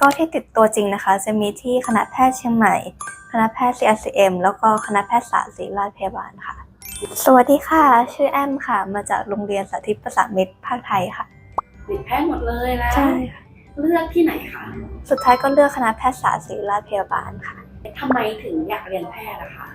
ก็ที่ติดตัวจริงนะคะ จะมีที่คณะแพทย์เชียงใหม่ คณะแพทย์ CRCM แล้วก็คณะแพทยศาสตร์ศิริราชพยาบาลค่ะ สวัสดีค่ะ ชื่อแอมค่ะ มาจากโรงเรียนสาธิตประสานมิตรภาคไทยค่ะติดแพทย์หมดเลยแล้ว ใช่ค่ะ เลือกที่ไหนคะ สุดท้ายก็เลือกคณะแพทยศาสตร์ศิริราชพยาบาลค่ะ ทำไมถึงอยากเรียนแพทย์อะคะ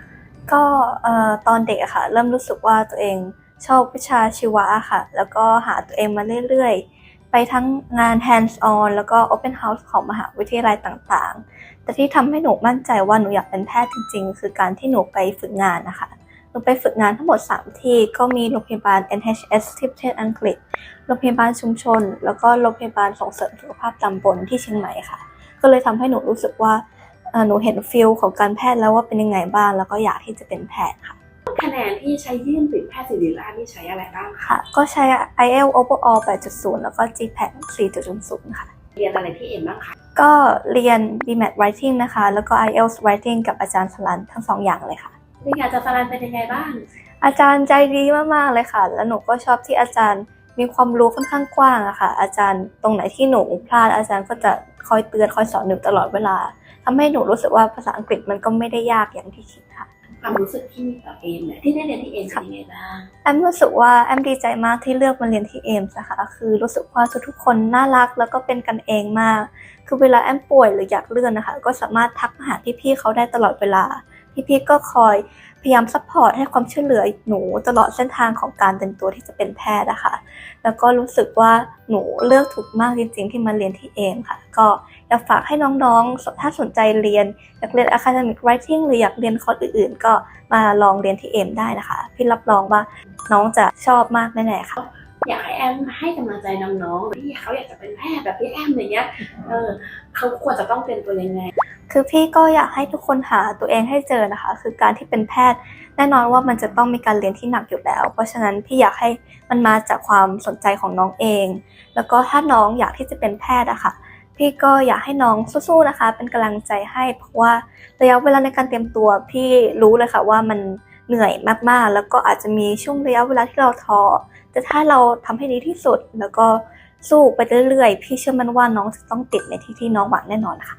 ก็เอ่อตอนเด็กอะค่ะ เริ่มรู้สึกว่าตัวเองชอบวิชาชีวะอะค่ะ แล้วก็หาตัวเองมาเรื่อยๆ ไปทั้งงาน hands on แล้วก็ open house ของมหาวิทยาลัยต่างๆ แต่ที่ทำให้หนูมั่นใจว่าหนูอยากเป็นแพทย์จริง ๆ คือการที่หนูไปฝึกงานนะคะหนูไปฝึกงานทั้งหมด 3 ที่ก็มีโรงพยาบาล NHS ที่ประเทศอังกฤษ โรงพยาบาลชุมชน แล้วก็โรงพยาบาลส่งเสริมสุขภาพตำบลที่เชียงใหม่ค่ะ ก็เลยทำให้หนูรู้สึกว่าหนูเห็นฟิลของการแพทย์แล้วว่าเป็นยังไงบ้าง แล้วก็อยากที่จะเป็นแพทย์ค่ะ คะแนนที่ใช้ยื่นติดแพทย์ศิริราชนี่ใช้อะไรบ้างคะค่ะ ก็ใช้ IELTS overall 8.0 แล้วก็ GPAT 4.0ค่ะ เรียนอะไรที่เอ็มบ้างคะก็เรียน BMAT Writing นะคะ แล้วก็ IELTS Writing กับอาจารย์สลันทั้งสองอย่างเลยค่ะเรียนอาจารย์สรันเป็นยังไงบ้าง อาจารย์ใจดีมากๆเลยค่ะ แล้วหนูก็ชอบที่อาจารย์มีความรู้ค่อนข้างกว้างอะค่ะ อาจารย์ตรงไหนที่หนูพลาดอาจารย์ก็จะคอยเตือนคอยสอนหนูตลอดเวลาทำให้หนูรู้สึกว่าภาษาอังกฤษมันก็ไม่ได้ยากอย่างที่คิดค่ะ ความรู้สึกที่มีต่อเอ็มเนี่ยที่ได้เรียนที่เอ็มเป็นยังไงบ้างแอมรู้สึกว่าแอมดีใจมากที่เลือกมาเรียนที่เอมส์นะคะคือรู้สึกว่าทุกๆคนน่ารักแล้วก็เป็นกันเองมาก คือเวลาแอมป่วยหรืออยากเลื่อนนะคะ ก็สามารถทักมาหาพี่ๆเขาได้ตลอดเวลาพี่ๆก็คอย พยายามซัพพอร์ตให้ความช่วยเหลือหนูตลอดเส้นทางของการเต็มตัวที่จะเป็นแพทย์นะคะแล้วก็รู้สึกว่าหนูเลือกถูกมากจริง ๆ ที่มาเรียนที่เอมค่ะ ก็อยากฝากให้น้องๆ ถ้าสนใจเรียนอยากเรียน academic writing หรืออยากเรียนคอร์สอื่น ๆ ก็มาลองเรียนที่เอมได้นะคะ พี่รับรองว่าน้องจะชอบมากแน่ๆค่ะอยากให้แอมให้กำลังใจน้องๆที่เขาอยากจะเป็นแพทย์แบบพี่แอมอย่างเงี้ย เออเขาควรจะต้องเป็นตัวยังไง คือพี่ก็อยากให้ทุกคนหาตัวเองให้เจอนะคะ คือการที่เป็นแพทย์แน่นอนว่ามันจะต้องมีการเรียนที่หนักอยู่แล้ว เพราะฉะนั้นพี่อยากให้มันมาจากความสนใจของน้องเอง แล้วก็ถ้าน้องอยากที่จะเป็นแพทย์อะค่ะ พี่ก็อยากให้น้องสู้ๆนะคะ เป็นกำลังใจให้เพราะว่าระยะเวลาในการเตรียมตัวพี่รู้เลยค่ะว่ามันเหนื่อยมากๆ แล้วก็อาจจะมีช่วงระยะเวลาที่เราท้อแต่ถ้าเราทำให้ดีที่สุดแล้วก็สู้ไปเรื่อยๆ พี่เชื่อมั่นว่าน้องจะต้องติดในที่ที่น้องหวังแน่นอนค่ะ